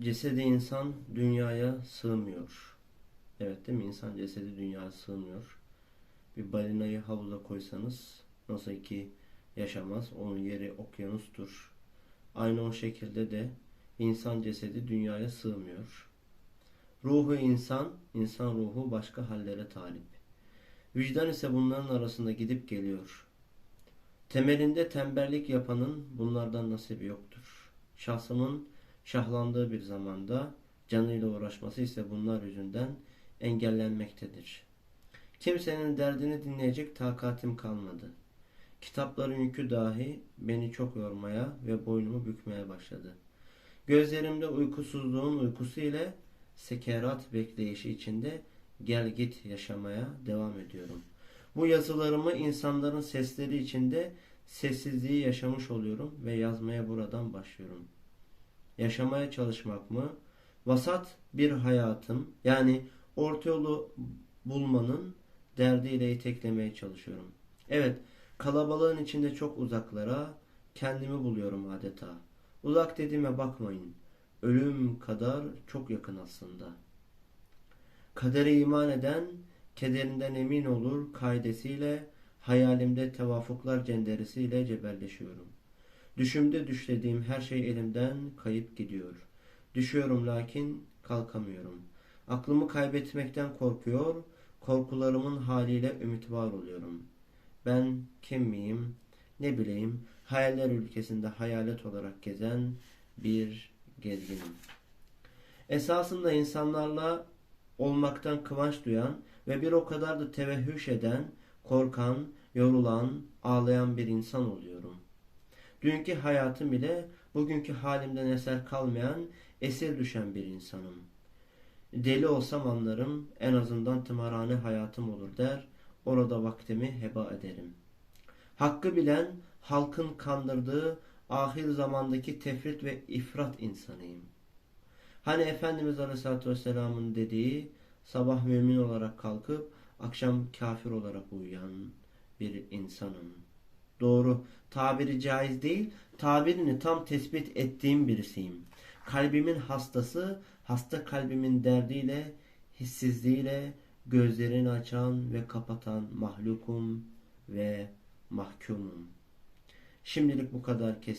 Cesedi insan dünyaya sığmıyor. Evet değil mi? İnsan cesedi dünyaya sığmıyor. Bir balinayı havuza koysanız nasıl ki yaşamaz. Onun yeri okyanustur. Aynı o şekilde de insan cesedi dünyaya sığmıyor. Ruhu insan, insan ruhu başka hallere talip. Vicdan ise bunların arasında gidip geliyor. Temelinde tembellik yapanın bunlardan nasibi yoktur. Şahsımın şahlandığı bir zamanda canıyla uğraşması ise bunlar yüzünden engellenmektedir. Kimsenin derdini dinleyecek takatim kalmadı. Kitapların yükü dahi beni çok yormaya ve boynumu bükmeye başladı. Gözlerimde uykusuzluğun uykusu ile sekerat bekleyişi içinde gel git yaşamaya devam ediyorum. Bu yazılarımı insanların sesleri içinde sessizliği yaşamış oluyorum ve yazmaya buradan başlıyorum. Yaşamaya çalışmak mı? Vasat bir hayatım yani orta yolu bulmanın derdiyle iteklemeye çalışıyorum. Evet kalabalığın içinde çok uzaklara kendimi buluyorum adeta. Uzak dediğime bakmayın. Ölüm kadar çok yakın aslında. Kadere iman eden kederinden emin olur kaidesiyle hayalimde tevafuklar cenderesiyle cebelleşiyorum. Düşümde düşlediğim her şey elimden kayıp gidiyor. Düşüyorum lakin kalkamıyorum. Aklımı kaybetmekten korkuyor, korkularımın haliyle ümit var oluyorum. Ben kim miyim? Ne bileyim, hayaller ülkesinde hayalet olarak gezen bir gezginim. Esasında insanlarla olmaktan kıvanç duyan ve bir o kadar da tevehhüş eden, korkan, yorulan, ağlayan bir insan oluyorum. Dünkü hayatım ile bugünkü halimden eser kalmayan, esir düşen bir insanım. Deli olsam anlarım, en azından tımarhane hayatım olur der, orada vaktimi heba ederim. Hakkı bilen, halkın kandırdığı ahir zamandaki tefrit ve ifrat insanıyım. Hani Efendimiz Aleyhisselatü Vesselam'ın dediği sabah mümin olarak kalkıp akşam kafir olarak uyuyan bir insanım. Doğru, tabiri caiz değil, tabirini tam tespit ettiğim birisiyim. Kalbimin hastası, hasta kalbimin derdiyle, hissizliğiyle gözlerini açan ve kapatan mahlukum ve mahkumum. Şimdilik bu kadar kes